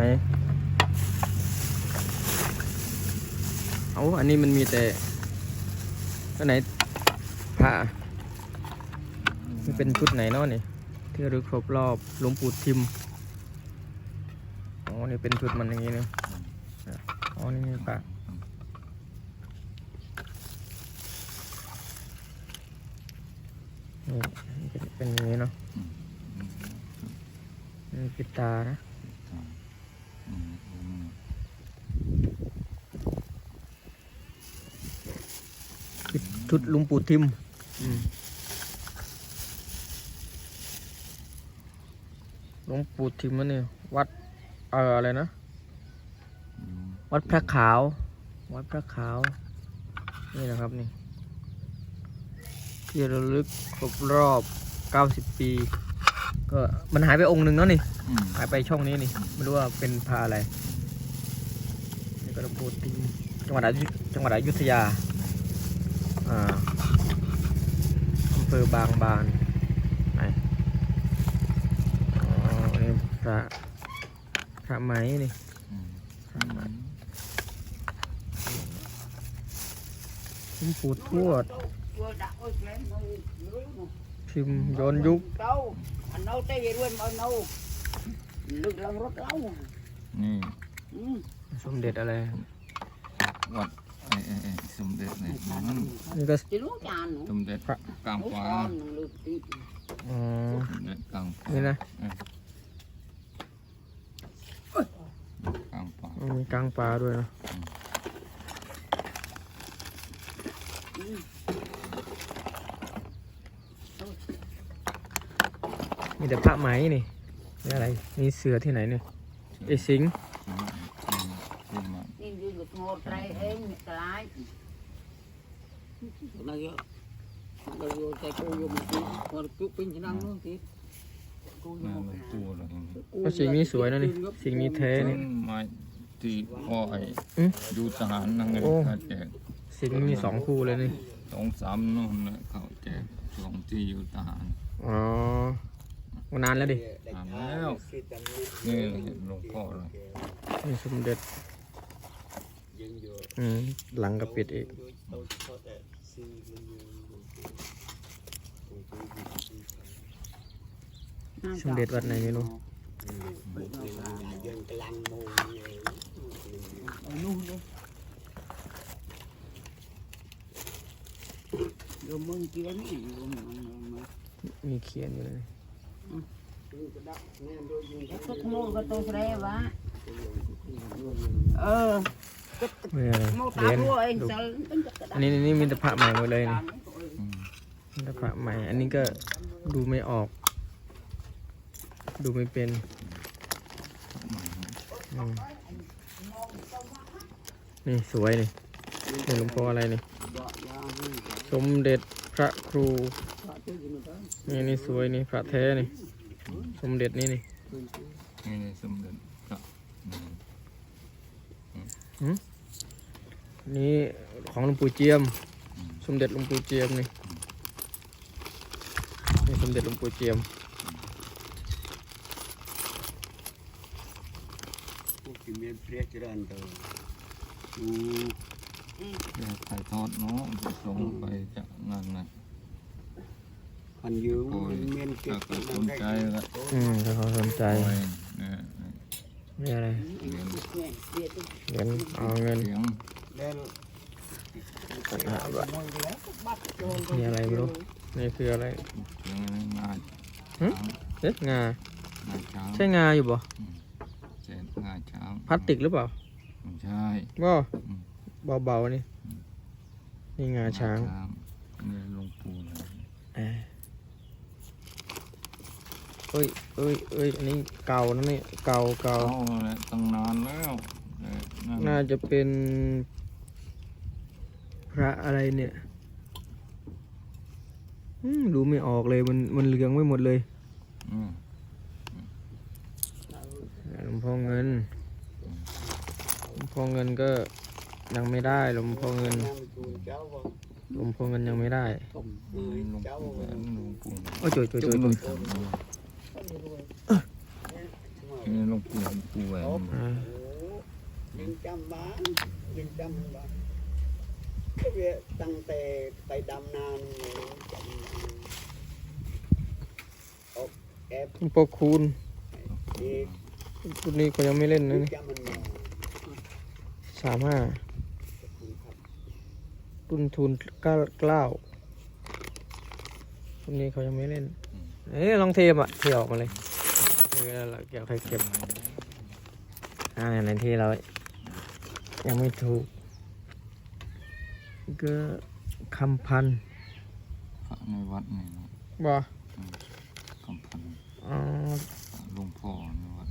ไหนเอาอันนี้มันมีแต่อันไหนผ้ามันเป็นชุดไหนเนาะนี่ที่รึกครบรอบหลวงปู่ทิมอ๋อนี่เป็นชุดมันอย่างนี้เนาะอ๋อนี่มีผ้านี่เป็นเป็นอย่างนี้เนาะนี่ปิดตานะ อืมอืม ชุดหลุงปู่ทิมหลวงปู่ทิมนั่นนี่วัดเอออะไรนะอืมวัดพระขาว วัดพระขาว นี่นะครับนี่ที่ระลึกครบรอบ 90 ปี ก็มันหายไปองค์หนึ่งเนาะนี่อืมหายไปช่องนี้นี่ ไม่รู้ว่าเป็นพาอะไรนี่ก็หลวงปู่ทิมจังหวัดอยุจังหวัดอยุธยา อ่าอำเภอบางบานไหนอ๋อนี่พระพระไหมนี่อืมพระไหมหลวงปู่ทวด vừa đặt ôi lên mà lưới mà พิมพ์ย้อนยุค đâu anh đâu tới vậy luôn mà đâu lực lần rất lâu นี่ ừ. สมเด็จอะไร วัด ไอ้ไอ้ไอ้สมเด็จเนี่ยมันนี่ก็ chỉ lúa tràn nữa สมเด็จกลางฟ้าอ๋อสมเด็จกลางฟ้านี่นะเออกลางฟ้ามีกลางปลาด้วยนะมีแต่พระไหมนี่นี่อะไรมีเสือที่ไหนเนี่ยไอสิง ห์อืมอืมอืมมา nhìn như được ngồi trai em cái lái đây vô đây vô tay cô vô một tí còn cướp pin chỉ năng nữa tí cô แม่ vô หลวงปู่เลยก็สิงห์นี้สวยนะนี่สิงห์นี้แท้นี่ไม้ที่พ่อไอ้อืมอยู่ทหารนั่งไงโอ้เขาแจกสิงห์มีสองคู่เลยนี่สองสามนู่นน่ะเขาแจกสองที่อยู่ทหารอ๋อมานานแล้วดิทำแล้วนี่เห็นหลวงพ่อเลยนี่สมเด็จ หลังก็ปิดอีกเอาเฉพดีมยเด็จวัดไหนไม่รู้กังลูกมีเขียนนี่ยมีเขียนอยู่เลยเออ เหรียญ tao mua anh ดู sợ อันนี้นี่มีแต่พระใหม่หมดเลยนี่อืมมีแต่พระใหม่ อันนี้ก็ดูไม่ออก ดูไม่เป็นอืมนี่สวยนี่นี่หลวงพ่ออะไรนี่ สมเด็จพระครู นี่นี่สวยนี่พระแท้นี่ สมเด็จนี่นี่นี่นี่สมเด็จพระอืม นี่ของหลวงปู่เจียม สมเด็จหลวงปู่เจียมนี่นี่สมเด็จหลวงปู่เจียมที่มีเปรียกรันเตอร์อืมแจกไข่ทอดเนาะจะส่งไปจากนั่นนะอันยืมโอ้ยเมียนเก็ถ้าบเกิดสนใจก็อืมถ้าเขาสนใจโอ้ยเนี่ยนี่อะไรเหรียญเหรียญเอาเงิน เสียงแล้วอะบะนี่อะไรไม่รู้นี่คืออะไรเสียงอะไรงาหึเอ๊ะงางา ช้างใช่งาอยู่บ่เศษงาช้างพลาสติกหรือเปล่าไม่ใช่ ก็อืม เบาๆนี่ นี่งาช้างนี่หลวงปู่เลยเอ้ยเอ้ยเอ้ยเอ้ยอันนี้เก่านะนี่เก่าเก่า เอาแล้วตั้งนานแล้วเออนั่นน่าจะเป็น พระอะไรเนี่ยดูไม่ออกเลยมันมันเหลืองไม่หมดเลยหลวงพ่อเงินหลวงพ่อเงินก็ยังไม่ได้หลวงพ่อเงินหลวงพ่อเงินยังไม่ได้โอ้ยโจยโจยโจยหลวงปู่หลวงปู่แหวน ตั้งแต่ไปดำนานออกแอปพวคูณดีคูณนี้ก็ยังไม่เล่นนะสามห้าตุนทุนเก้าเก้ารุ่นนี่เขายังไม่เล่นเอ๊ะลองเทมอะเทออกมาเลยเป็นไรหรอกอยาใครเก็บอ่าในที่เรายังไม่ถูก ก็คำพันพระในวัดนี่เนาะบ่อืมคำพันธ์อ๋อหลวงพ่อในวัด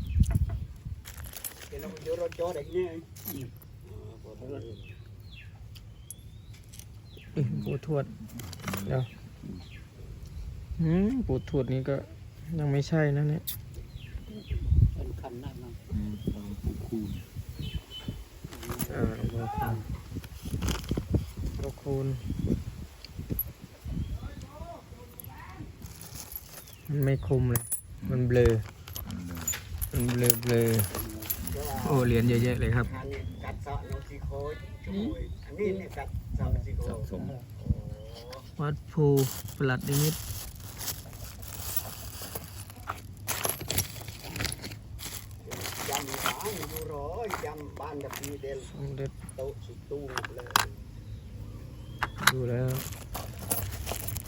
เอ้ยปวดทวดเดี๋ยวหืมปวดทวดนี่ก็ยังไม่ใช่นะเนี่ยนี่หลวงปู่คูณเออหลวงปู่ โคูณมันไม่คุมเลย มันเบลอ มันเบลอเบลอโอ้เหรียญเยอะๆเลยครับวัดภูปลัดนิมิตจำบ้านอยู่ร้อยจำบ้านแบบนี้เดลสมเด็จ โต๊ะสุตูเลย ดูแล้ว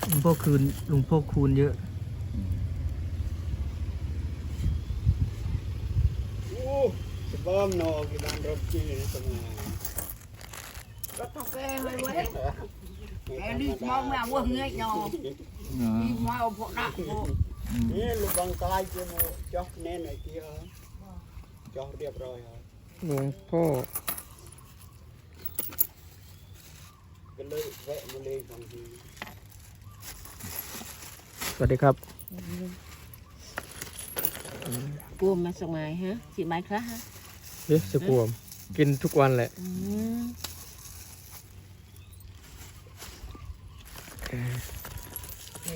ลุงพ่อคืนลุงพ่อคูณเยอะโอ้สบอมนอกินรบจีนตรงไหนก็ต้องแก้เลยเว้ยแกนี่มองแม่วัวเงี้ยนอนี่มองพวกนักพวกนี่ลูกบังกายเจ้าจ๊อแน่นไอ้เกี้ยจ๊อกเรียบร้อยครัหลวงพ่อ สวัสดีครับกลุ่มมาส่งไม้ฮะสีไม้ครับฮะเฮ้ยสกวมกินทุกวันแหละ อืม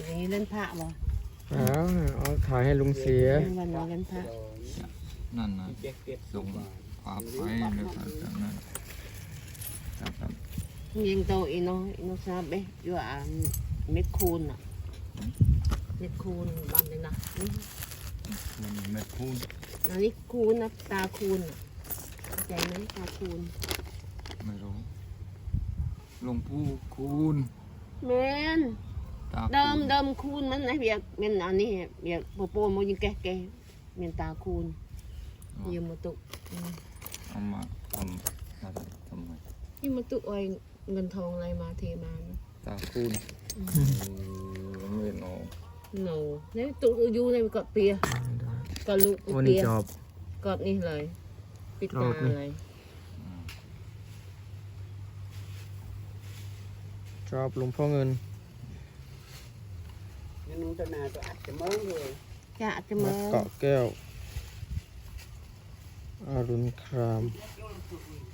ย่างนี้เล่นผ้าบ่เอาเอาถ่ายให้ลุงเสีย วันนี้เล่นพระ นั่นนะเก็บเก็บลงขวาไปแล้วก็จนั่น ยิงโตอีโนอีโนซาเบอยู่อ่านเม็ดคูนอะเม็ดคูนบ้านเลยนะอืมมันไม่คูณอันนี้คูนนะตาคูนอะเข้าใจไหมตาคูนไม่รู้หลวงปู่คูณแมนเดิมคูณเดิมคูนมันนะเบียกเมนอันนี้เบียกโปโปโมยิงแก่แก่เมนตาคูนยืมมาตุอืมเอามาทำอะไรทำไมยืมมาตุเอ้ย เงินทองอะไรมาเทมานะ ตาคูณไม่เนาะ หนูนี่ตุอยู่ในกอดเปียกอดลูก วัน เปี นี้ ย จอบ กอดนี่เลยปิด รอ ตา บนี่ เลย จอบหลวงพ่อเงิน នេះនោះទៅណាទៅអាចចាំមើលទេ จะจะ วั มา ดเกาะแก้วอรุณคราม นี่เพลงเอาทำอ่ะจะเอาฮะ ออกจากนี่ปัดตอนนี้ กอดเอ้ยเอาว แต่ตัวนี้เราตรงคื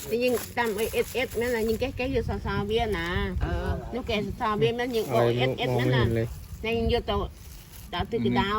นะเดี๋ยวบ้านอันเจะมาที่เดี๋ยวบัดชื่อจะเป็นบัดเหิมนี่บอมนี่ก็อยู่อันนู้นเด้อไอ้สดงไอ้กิเทศอันนู้นเดิมเบี้ยน่ะดาซาซานะอืมซาซาแม่นน่ะนี่ยิงตามไอ้เอสเอสแม่นน่ะยิงแก๊กๆอยู่ซาซาเบี้ยน่ะเ